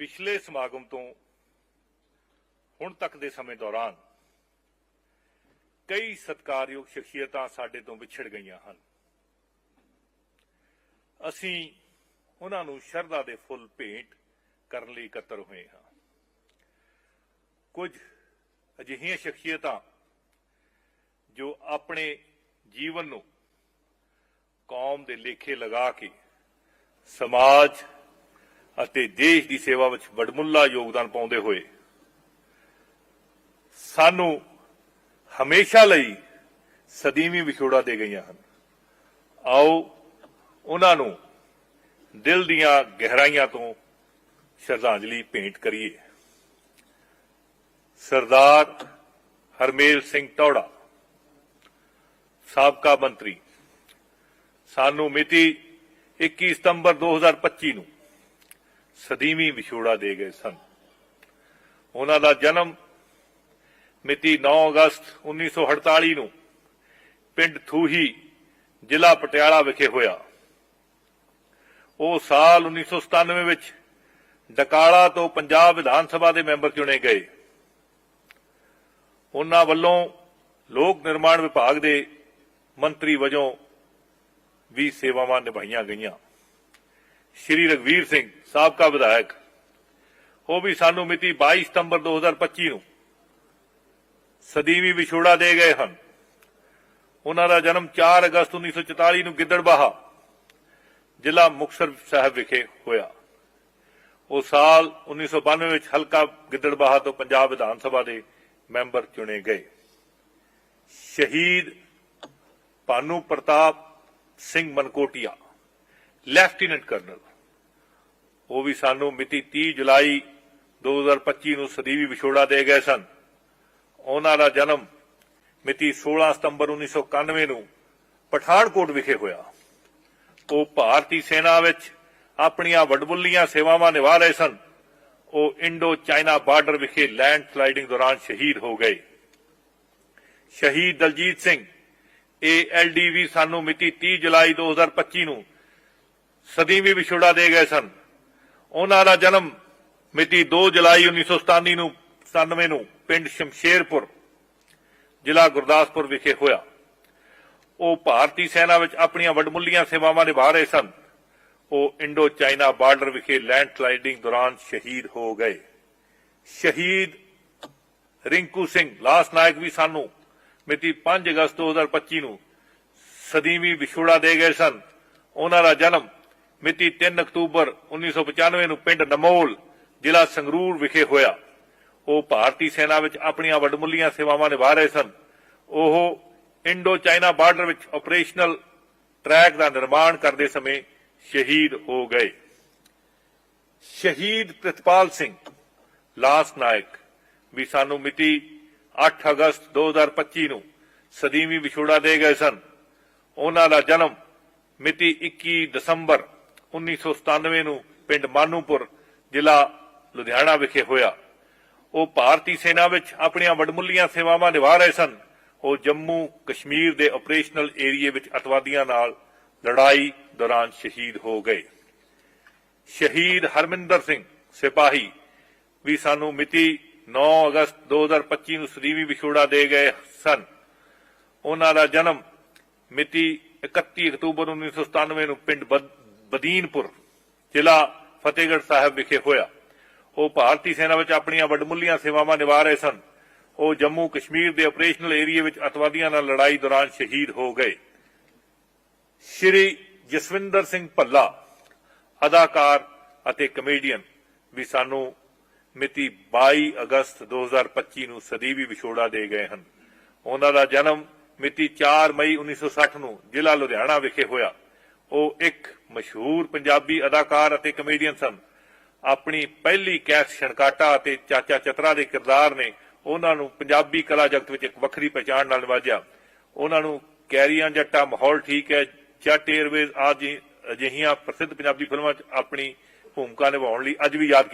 ਪਿਛਲੇ ਸਮਾਗਮ ਤੋਂ ਹੁਣ ਤੱਕ ਦੇ ਸਮੇਂ ਦੌਰਾਨ ਕਈ ਸਤਿਕਾਰਯੋਗ ਸ਼ਖਸੀਅਤਾਂ ਸਾਡੇ ਤੋਂ ਵਿਛੜ ਗਈਆਂ ਹਨ। ਅਸੀਂ ਉਹਨਾਂ ਨੂੰ ਸ਼ਰਧਾ ਦੇ ਫੁੱਲ ਭੇਂਟ ਕਰਨ ਲਈ ਇਕੱਤਰ ਹੋਏ ਹਾਂ। ਕੁਝ ਅਜਿਹੀਆਂ ਸ਼ਖਸੀਅਤਾਂ ਜੋ ਆਪਣੇ ਜੀਵਨ ਨੂੰ ਕੌਮ ਦੇ ਲੇਖੇ ਲਗਾ ਕੇ ਸਮਾਜ ਅਤੇ ਦੇਸ਼ ਦੀ ਸੇਵਾ ਵਿੱਚ ਵਡਮੁੱਲਾ ਯੋਗਦਾਨ ਪਾਉਂਦੇ ਹੋਏ ਸਾਨੂੰ ਹਮੇਸ਼ਾ ਲਈ ਸਦੀਵੀ ਵਿਛੋੜਾ ਦੇ ਗਈਆਂ ਹਨ। ਆਓ ਉਹਨਾਂ ਨੂੰ ਦਿਲ ਦੀਆਂ ਗਹਿਰਾਈਆਂ ਤੋਂ ਸ਼ਰਧਾਂਜਲੀ ਭੇਂਟ ਕਰੀਏ। ਸਰਦਾਰ ਹਰਮੇਲ ਸਿੰਘ ਟੌੜਾ, ਸਾਬਕਾ ਮੰਤਰੀ, ਸਾਨੂੰ ਮਿਤੀ 21 ਸਤੰਬਰ 2025 ਨੂੰ ਸਦੀਵੀ ਵਿਛੋੜਾ ਦੇ ਗਏ ਸਨ। ਉਹਨਾਂ ਦਾ ਜਨਮ ਮਿਤੀ 9 ਅਗਸਤ 1948 ਨੂੰ ਪਿੰਡ ਥੂਹੀ ਜ਼ਿਲ੍ਹਾ ਪਟਿਆਲਾ ਵਿਖੇ ਹੋਇਆ। ਉਹ ਸਾਲ 1997 ਵਿੱਚ ਡਕਾਲਾ ਤੋਂ ਪੰਜਾਬ ਵਿਧਾਨ ਸਭਾ ਦੇ ਮੈਂਬਰ ਚੁਣੇ ਗਏ। ਉਹਨਾਂ ਵੱਲੋਂ ਲੋਕ ਨਿਰਮਾਣ ਵਿਭਾਗ ਦੇ ਮੰਤਰੀ ਵਜੋਂ ਵੀ ਸੇਵਾਵਾਂ ਨਿਭਾਈਆਂ ਗਈਆਂ। ਸ਼੍ਰੀ ਰਗਵੀਰ ਸਿੰਘ, ਸਾਬਕਾ ਵਿਧਾਇਕ। ਉਹ ਵੀ ਸਾਨੂੰ ਮਿਤੀ 22 ਸਤੰਬਰ 2025 ਨੂੰ ਸਦੀਵੀ ਵਿਛੋੜਾ ਦੇ ਗਏ ਹਨ। ਉਹਨਾਂ ਦਾ ਜਨਮ 4 ਅਗਸਤ 1944 ਨੂੰ ਗਿੱਦੜਬਾਹਾ, ਜ਼ਿਲ੍ਹਾ ਮੁਕਤਸਰ ਸਾਹਿਬ ਵਿਖੇ ਹੋਇਆ। ਉਹ ਸਾਲ 1992 ਵਿੱਚ ਹਲਕਾ ਗਿੱਦੜਬਾਹਾ ਤੋਂ ਪੰਜਾਬ ਵਿਧਾਨ ਸਭਾ ਦੇ ਮੈਂਬਰ ਚੁਣੇ ਗਏ। ਸ਼ਹੀਦ ਭਾਨੂ ਪ੍ਰਤਾਪ ਸਿੰਘ ਮਨਕੋਟੀਆ। Lieutenant colonel. ਉਹ ਵੀ ਸਾਨੂੰ ਮਿਤੀ 30 ਜੁਲਾਈ 2025 ਨੂੰ ਸਦੀਵੀ ਵਿਛੋੜਾ ਦੇ ਗਏ ਸਨ। ਉਹਨਾਂ ਦਾ ਜਨਮ ਮਿਤੀ 16 ਸਤੰਬਰ 1991 ਨੂੰ ਪਠਾਨਕੋਟ ਵਿਖੇ ਹੋਇਆ। ਉਹ ਭਾਰਤੀ ਸੈਨਾ ਵਿੱਚ ਆਪਣੀਆਂ ਵਡਬੁੱਲੀਆਂ ਸੇਵਾਵਾਂ ਨਿਭਾ ਰਹੇ ਸਨ। ਉਹ ਇੰਡੋ ਚਾਈਨਾ ਬਾਰਡਰ ਵਿਖੇ ਲੈਂਡ ਸਲਾਈਡਿੰਗ ਦੌਰਾਨ ਸ਼ਹੀਦ ਹੋ ਗਏ। ਸ਼ਹੀਦ ਦਲਜੀਤ ਸਿੰਘ ਏਐਲਡੀਵੀ ਸਾਨੂੰ ਮਿਤੀ 30 ਜੁਲਾਈ 2025 ਨੂੰ ਸਦੀਵੀ ਵਿਛੋੜਾ ਦੇ ਗਏ ਸਨ। ਉਹਨਾਂ ਦਾ ਜਨਮ ਮਿਤੀ 2 ਜੁਲਾਈ 1997 ਨੂੰ 97 ਨੂੰ ਪਿੰਡ ਸ਼ਮਸ਼ੇਰਪੁਰ, ਜ਼ਿਲ੍ਹਾ ਗੁਰਦਾਸਪੁਰ ਵਿਖੇ ਹੋਇਆ। ਉਹ ਭਾਰਤੀ ਸੈਨਾ ਵਿੱਚ ਆਪਣੀਆਂ ਵਡਮੁੱਲੀਆਂ ਸੇਵਾਵਾਂ ਨਿਭਾ ਰਹੇ ਸਨ। ਉਹ ਇੰਡੋ ਚਾਈਨਾ ਬਾਰਡਰ ਵਿਖੇ ਲੈਂਡ ਸਲਾਈਡਿੰਗ ਦੌਰਾਨ ਸ਼ਹੀਦ ਹੋ ਗਏ। ਸ਼ਹੀਦ ਰਿੰਕੂ ਸਿੰਘ ਲਾਸ ਨਾਇਕ ਵੀ ਸਾਨੂੰ ਮਿਤੀ 5 ਅਗਸਤ 2025 ਨੂੰ ਸਦੀਵੀ ਵਿਛੋੜਾ ਦੇ ਗਏ ਸਨ। ਉਹਨਾਂ ਦਾ ਜਨਮ ਮਿਤੀ 3 ਅਕਤੂਬਰ 1995 ਨੂੰ ਪਿੰਡ ਨਮੋਲ ਜ਼ਿਲ੍ਹਾ ਸੰਗਰੂਰ ਵਿਖੇ ਹੋਇਆ। ਉਹ ਭਾਰਤੀ ਸੈਨਾ ਵਿੱਚ ਆਪਣੀਆਂ ਵਡਮੁੱਲੀਆਂ ਸੇਵਾਵਾਂ ਨਿਭਾ ਰਹੇ ਸਨ। ਉਹ ਇੰਡੋ ਚਾਈਨਾ ਬਾਰਡਰ ਵਿੱਚ ਆਪਰੇਸ਼ਨਲ ਟਰੈਕ ਦਾ ਨਿਰਮਾਣ ਕਰਦੇ ਸਮੇਂ ਸ਼ਹੀਦ ਹੋ ਗਏ। ਸ਼ਹੀਦ ਪ੍ਰਿਤਪਾਲ ਸਿੰਘ, ਲਾਸ ਨਾਇਕ, ਵੀ ਸਾਨੂੰ ਮਿਤੀ 8 ਅਗਸਤ 2025 ਨੂੰ ਸਦੀਵੀ ਵਿਛੋੜਾ ਦੇ ਗਏ ਸਨ। ਉਹਨਾਂ ਦਾ ਜਨਮ ਮਿਤੀ 21 ਦਸੰਬਰ 1997 ਨੂੰ ਪਿੰਡ ਮਾਨੂਪੁਰ, ਜ਼ਿਲ੍ਹਾ ਲੁਧਿਆਣਾ ਵਿਖੇ ਹੋਇਆ। ਉਹ ਭਾਰਤੀ ਸੈਨਾ ਵਿੱਚ ਆਪਣੀਆਂ ਵਡਮੁੱਲੀਆਂ ਸੇਵਾਵਾਂ ਨਿਭਾ ਰਹੇ ਸਨ। ਉਹ ਜੰਮੂ ਕਸ਼ਮੀਰ ਦੇ ਆਪਰੇਸ਼ਨਲ ਏਰੀਏ ਵਿੱਚ ਅਤਵਾਦੀਆਂ ਨਾਲ ਲੜਾਈ ਦੌਰਾਨ ਸ਼ਹੀਦ ਹੋ ਗਏ। ਸ਼ਹੀਦ ਹਰਮਿੰਦਰ ਸਿੰਘ ਸਿਪਾਹੀ ਵੀ ਸਾਨੂੰ ਮਿਤੀ 9 ਅਗਸਤ 2025 ਨੂੰ ਸਦੀਵੀ ਵਿਛੋੜਾ ਦੇ ਗਏ ਸਨ। ਉਹਨਾਂ ਦਾ ਜਨਮ ਮਿਤੀ 31 ਅਕਤੂਬਰ 1997 ਨੂੰ ਪਿੰਡ ਬਦੀਨਪੁਰ ਜ਼ਿਲ੍ਹਾ ਫਤਿਹਗੜ੍ਹ ਸਾਹਿਬ ਵਿਖੇ ਹੋਇਆ। ਉਹ ਭਾਰਤੀ ਸੈਨਾ ਵਿੱਚ ਆਪਣੀਆਂ ਵਡਮੁੱਲੀਆਂ ਸੇਵਾਵਾਂ ਨਿਭਾ ਰਹੇ ਸਨ। ਉਹ ਜੰਮੂ ਕਸ਼ਮੀਰ ਦੇ ਆਪਰੇਸ਼ਨਲ ਏਰੀਏ ਵਿੱਚ ਅਤਵਾਦੀਆਂ ਨਾਲ ਲੜਾਈ ਦੌਰਾਨ ਸ਼ਹੀਦ ਹੋ ਗਏ। ਸ਼੍ਰੀ ਜਸਵਿੰਦਰ ਸਿੰਘ ਭੱਲਾ, ਅਦਾਕਾਰ ਅਤੇ ਕਮੇਡੀਅਨ, ਵੀ ਸਾਨੂੰ ਮਿਤੀ 22 ਅਗਸਤ 2025 ਨੂੰ ਸਦੀਵੀ ਵਿਛੋੜਾ ਦੇ ਗਏ ਹਨ। ਉਹਨਾਂ ਦਾ ਜਨਮ ਮਿਤੀ 4 ਮਈ 1960 ਨੂੰ ਜ਼ਿਲ੍ਹਾ ਲੁਧਿਆਣਾ ਵਿਖੇ ਹੋਇਆ। ਉਹ ਇੱਕ ਮਸ਼ਹੂਰ ਪੰਜਾਬੀ ਅਦਾਕਾਰ ਅਤੇ ਕਮੇਡੀਅਨ ਸਨ। ਆਪਣੀ ਪਹਿਲੀ ਕੈਸ ਛਣਕਾਟਾ ਅਤੇ ਚਾਚਾ ਚਤਰਾ ਦੇ ਕਿਰਦਾਰ ਨੇ ਉਹਨਾਂ ਨੂੰ ਪੰਜਾਬੀ ਕਲਾ ਜਗਤ ਵਿੱਚ ਇੱਕ ਵੱਖਰੀ ਪਛਾਣ ਨਾਲ ਨਿਵਾਜਿਆ। ਉਹਨਾਂ ਨੂੰ ਕੈਰੀਆਂ ਜੱਟਾ ਮਾਹੌਲ ਠੀਕ ਹੈ, ਜੱਟ 에ਅਰਵੇਜ਼ ਆਦਿ ਅਜਿਹੀਆਂ ਪ੍ਰਸਿੱਧ ਪੰਜਾਬੀ ਫਿਲਮਾਂ 'ਚ ਆਪਣੀ ਭੂਮਿਕਾ ਨਿਭਾਉਣ ਲਈ ਅੱਜ ਵੀ ਯਾਦ ਕੀਤਾ